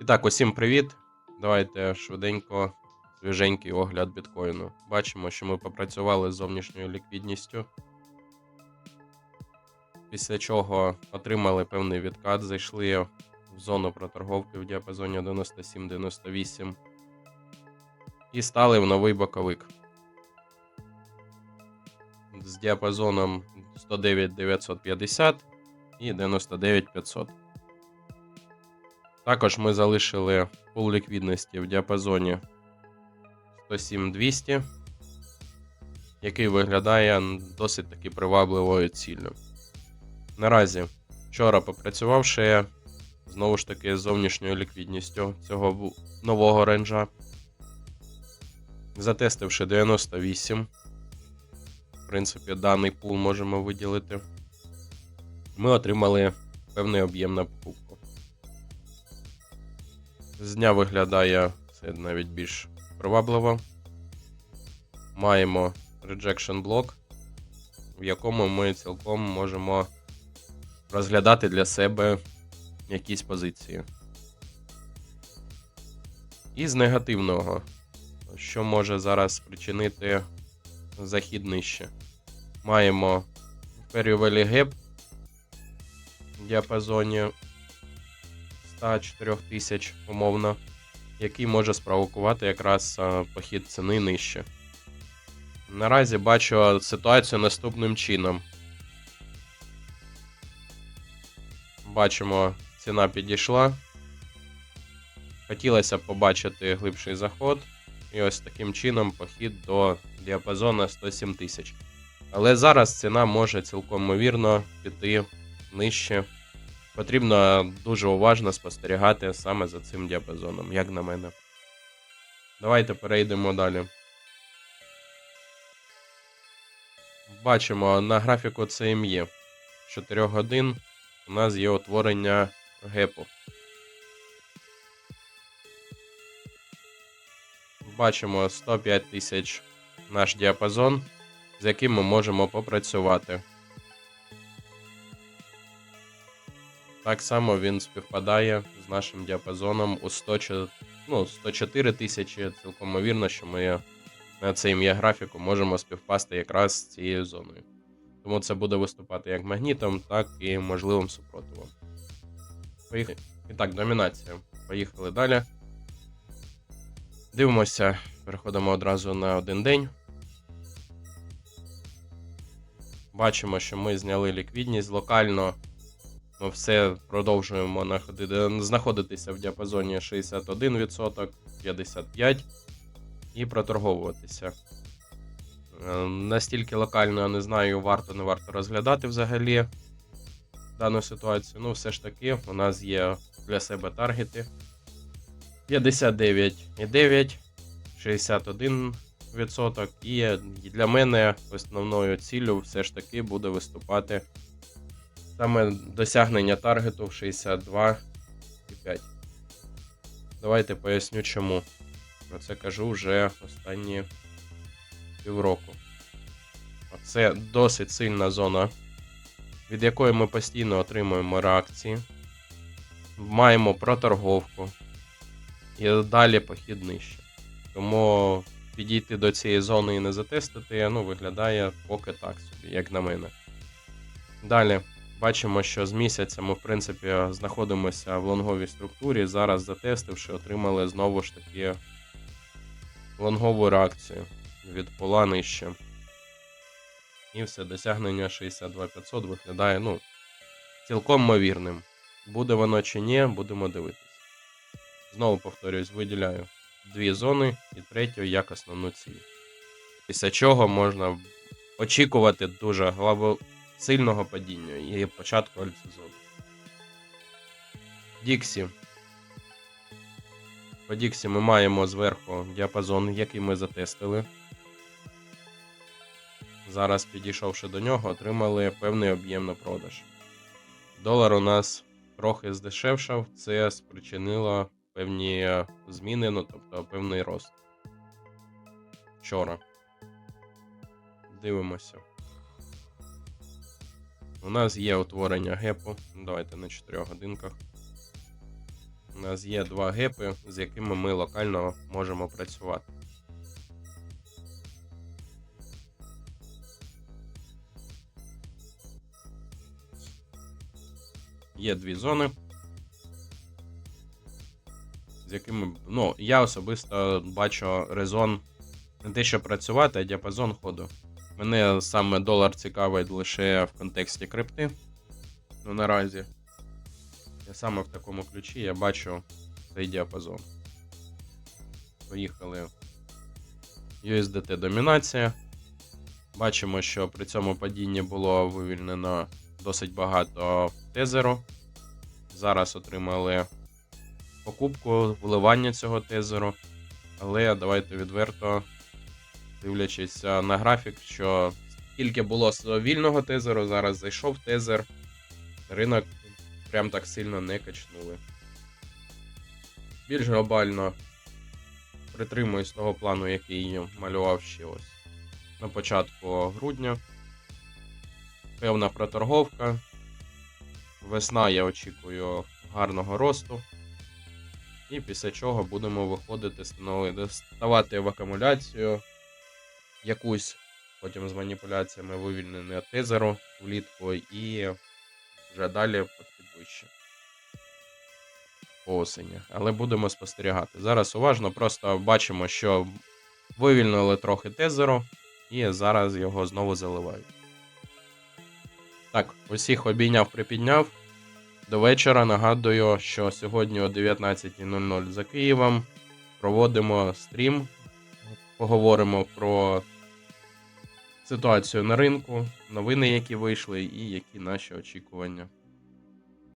І так, усім привіт. Давайте швиденько свіженький огляд біткоїну. Бачимо, що ми попрацювали з зовнішньою ліквідністю. Після чого отримали певний відкат, зайшли в зону проторговки в діапазоні 97-98 і стали в новий боковик з діапазоном 109 950 і 99 500. Також ми залишили пул ліквідності в діапазоні 107 200, який виглядає досить таки привабливою ціллю. Наразі, вчора попрацювавши знову ж таки з зовнішньою ліквідністю цього нового ренджа, затестивши 98, в принципі, даний пул можемо виділити, ми отримали певний об'єм на покупку. З дня виглядає це навіть більш привабливо. Маємо rejection блок, в якому ми цілком можемо розглядати для себе якісь позиції. І з негативного, що може зараз спричинити захід нижче. Маємо Valley Gap в діапазоні 104 тисяч умовно, який може спровокувати якраз похід ціни нижче. Наразі бачу ситуацію наступним чином. Бачимо, ціна підійшла. Хотілося б побачити глибший заход. І ось таким чином похід до діапазону 107 тисяч. Але зараз ціна може цілком ймовірно піти нижче. Потрібно дуже уважно спостерігати саме за цим діапазоном, як на мене. Давайте перейдемо далі. Бачимо на графіку CME 4 годин у нас є утворення гепу. Бачимо 105 тисяч наш діапазон, з яким ми можемо попрацювати. Так само він співпадає з нашим діапазоном у 100, ну, 104 тисячі. Цілком ймовірно, що ми на цей ім'я графіку можемо співпасти якраз з цією зоною. Тому це буде виступати як магнітом, так і можливим супротивом. Поїхали. І так, домінація. Поїхали далі. Дивимося, переходимо одразу на один день. Бачимо, що ми зняли ліквідність локально. Ми все продовжуємо знаходитися в діапазоні 61%, 55% і проторговуватися. Е, Настільки локально я не знаю, варто не варто розглядати взагалі дану ситуацію. Ну, все ж таки, у нас є для себе таргети 59,9, 61%. І для мене основною ціллю все ж таки буде виступати саме досягнення таргету в 62,5. Давайте поясню чому. Про це кажу вже останні півроку. Це досить сильна зона, від якої ми постійно отримуємо реакції. Маємо проторговку. І далі похід нижче. Тому підійти до цієї зони і не затестити, ну, виглядає поки так собі, як на мене. Далі бачимо, що з місяця ми, в принципі, знаходимося в лонговій структурі. Зараз затестивши, отримали знову ж таки лонгову реакцію від пола нижче. І все досягнення 62500 виглядає, ну, цілком ймовірним. Буде воно чи ні, будемо дивитися. Знову повторюсь, виділяю дві зони і третю як основну ціль. Після чого можна очікувати дуже главо... сильного падіння і початку альтсезону. Діксі. По Діксі ми маємо зверху діапазон, який ми затестили. Зараз, підійшовши до нього, отримали певний об'єм на продаж. Долар у нас трохи здешевшав, це спричинило певні зміни, ну тобто певний рост. Вчора. Дивимося. У нас є утворення гепу. Давайте на 4 годинках. У нас є два гепи, з якими ми локально можемо працювати. Є дві зони, з якими, ну, я особисто бачу резон не те, що працювати, а діапазон ходу. Мене саме долар цікавить лише в контексті крипти. Ну, наразі. Я саме в такому ключі я бачу цей діапазон. Поїхали. USDT домінація. Бачимо, що при цьому падінні було вивільнено досить багато тезеру. Зараз отримали покупку, вливання цього тезеру. Але давайте відверто, дивлячись е, на графік, що скільки було вільного тезеру, зараз зайшов тезер. Ринок прям так сильно не качнули. Більш глобально притримуюсь того плану, який малював ще ось на початку грудня. Певна проторговка. Весна я очікую гарного росту. І після чого будемо виходити, ставати в акумуляцію якусь, потім з маніпуляціями вивільнення тезеру влітку і вже далі підвище по осені. Але будемо спостерігати. Зараз уважно, просто бачимо, що вивільнили трохи тезеру, і зараз його знову заливають. Так, усіх обійняв, припідняв. До вечора нагадую, що сьогодні о 19.00 за Києвом проводимо стрім. Поговоримо про ситуацію на ринку, новини, які вийшли, і які наші очікування.